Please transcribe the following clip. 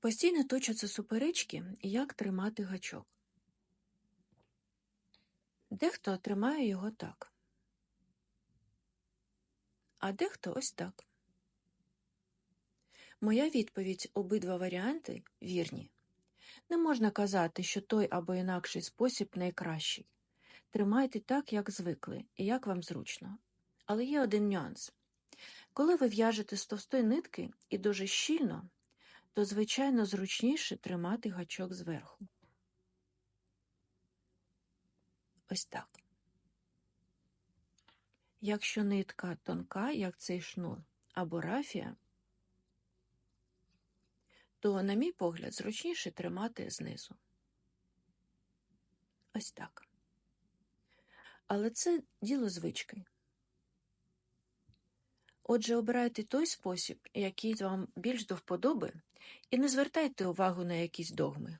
Постійно точаться суперечки, як тримати гачок. Дехто тримає його так, а дехто ось так. Моя відповідь обидва варіанти вірні. Не можна казати, що той або інакший спосіб найкращий. Тримайте так, як звикли, і як вам зручно. Але є один нюанс. Коли ви в'яжете з товстої нитки і дуже щільно, то, звичайно, зручніше тримати гачок зверху. Ось так. Якщо нитка тонка, як цей шнур, або рафія, то, на мій погляд, зручніше тримати знизу. Ось так. Але це діло звички. Отже, обирайте той спосіб, який вам більш до вподоби, і не звертайте увагу на якісь догми.